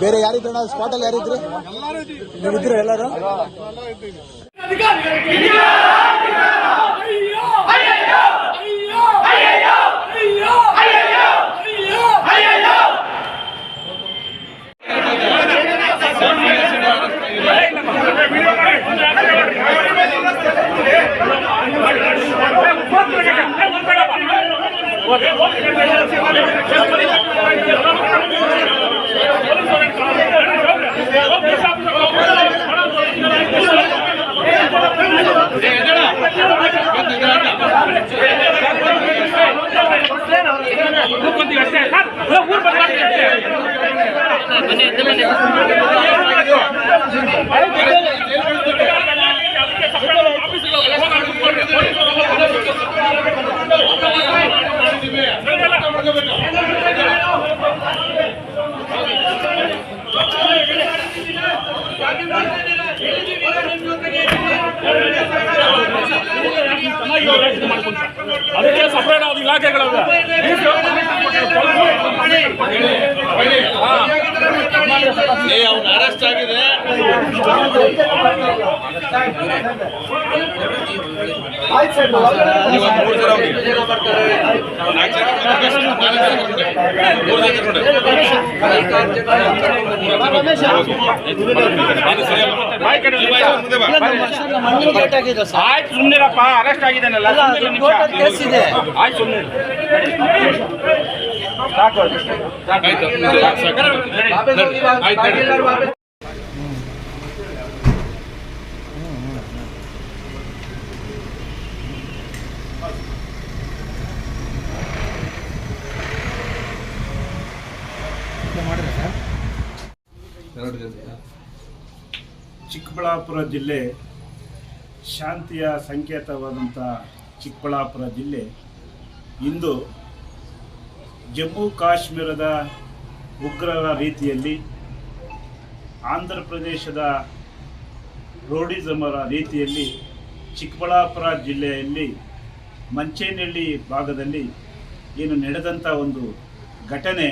ಬೇರೆ ಯಾರಿದ್ರಣ್ಣ ಸ್ಪಾಟ್ ಅಲ್ಲಿ ಯಾರಿದ್ರಿ ನೀವಿದ್ರು ಎಲ್ಲರೂ ಅದಕ್ಕೆ ಸಪರೇಟ್ ಆದ ಇಲಾಖೆಗಳವೆ ಏ ಅವ್ನು ಅರೆಸ್ಟ್ ಆಗಿದೆ ಮೂರು ಜನ ಆಯ್ತು ಸುಮ್ಮನಿರಪ್ಪ ಅರೆಸ್ಟ್ ಆಗಿದ್ದಾನಲ್ಲ ಆಯ್ತು ಸುಮ್ಮನೆ ಸಾಕು, ನಡಿ. ಚಿಕ್ಕಬಳ್ಳಾಪುರ ಜಿಲ್ಲೆ ಶಾಂತಿಯ ಸಂಕೇತವಾದಂಥ ಚಿಕ್ಕಬಳ್ಳಾಪುರ ಜಿಲ್ಲೆ ಇಂದು ಜಮ್ಮು ಕಾಶ್ಮೀರದ ಉಗ್ರರ ರೀತಿಯಲ್ಲಿ ಆಂಧ್ರ ಪ್ರದೇಶದ ರೋಡಿಸಮರ ರೀತಿಯಲ್ಲಿ ಚಿಕ್ಕಬಳ್ಳಾಪುರ ಜಿಲ್ಲೆಯಲ್ಲಿ ಮಂಚೇನಹಳ್ಳಿ ಭಾಗದಲ್ಲಿ ಏನು ನಡೆದಂಥ ಒಂದು ಘಟನೆ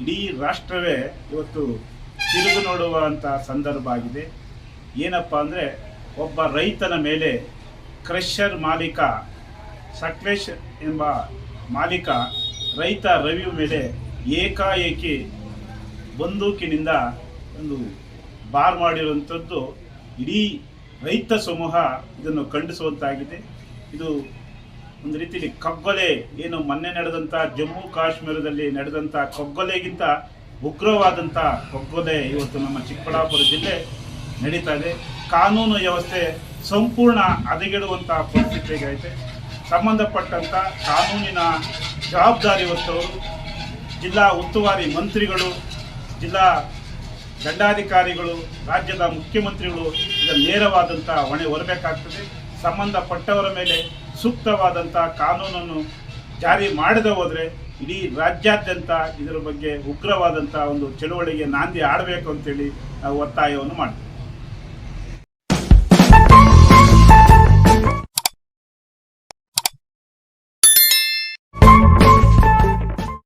ಇಡೀ ರಾಷ್ಟ್ರವೇ ಇವತ್ತು ತಿರುಗು ನೋಡುವಂಥ ಸಂದರ್ಭ ಆಗಿದೆ. ಏನಪ್ಪ ಅಂದರೆ ಒಬ್ಬ ರೈತನ ಮೇಲೆ ಕ್ರೆಷರ್ ಮಾಲೀಕ, ಸಕ್ಲೇಶ್ ಎಂಬ ಮಾಲೀಕ ರೈತ ರವಿ ಮೇಲೆ ಏಕಾಏಕಿ ಬಂದೂಕಿನಿಂದ ಒಂದು ಬಾರ್ ಮಾಡಿರುವಂಥದ್ದು ಇಡೀ ರೈತ ಸಮೂಹ ಇದನ್ನು ಖಂಡಿಸುವಂತಾಗಿದೆ. ಇದು ಒಂದು ರೀತಿಯಲ್ಲಿ ಕಗ್ಗೊಲೆ, ಏನು ಮೊನ್ನೆ ನಡೆದಂಥ ಜಮ್ಮು ಕಾಶ್ಮೀರದಲ್ಲಿ ನಡೆದಂಥ ಕಗ್ಗೊಲೆಗಿಂತ ಉಗ್ರವಾದಂಥ ಕಗ್ಗೊಲೆ ಇವತ್ತು ನಮ್ಮ ಚಿಕ್ಕಬಳ್ಳಾಪುರ ಜಿಲ್ಲೆ ನಡೀತಾ ಇದೆ. ಕಾನೂನು ವ್ಯವಸ್ಥೆ ಸಂಪೂರ್ಣ ಹದಗೆಡುವಂಥ ಪರಿಸ್ಥಿತಿಗೈತೆ ಸಂಬಂಧಪಟ್ಟಂಥ ಕಾನೂನಿನ ಜವಾಬ್ದಾರಿ ಹೊತ್ತವರು, ಜಿಲ್ಲಾ ಉಸ್ತುವಾರಿ ಮಂತ್ರಿಗಳು, ಜಿಲ್ಲಾ ದಂಡಾಧಿಕಾರಿಗಳು, ರಾಜ್ಯದ ಮುಖ್ಯಮಂತ್ರಿಗಳು ಇದರ ನೇರವಾದಂಥ ಹೊಣೆ ಹೊರಬೇಕಾಗ್ತದೆ. ಸಂಬಂಧಪಟ್ಟವರ ಮೇಲೆ ಸೂಕ್ತವಾದಂಥ ಕಾನೂನನ್ನು ಜಾರಿ ಮಾಡದೆ ಹೋದರೆ ಇಡೀ ರಾಜ್ಯಾದ್ಯಂತ ಇದರ ಬಗ್ಗೆ ಉಗ್ರವಾದಂಥ ಒಂದು ಚಳುವಳಿಗೆ ನಾಂದಿ ಆಡಬೇಕು ಅಂತೇಳಿ ನಾವು ಒತ್ತಾಯವನ್ನು ಮಾಡ್ತೀವಿ.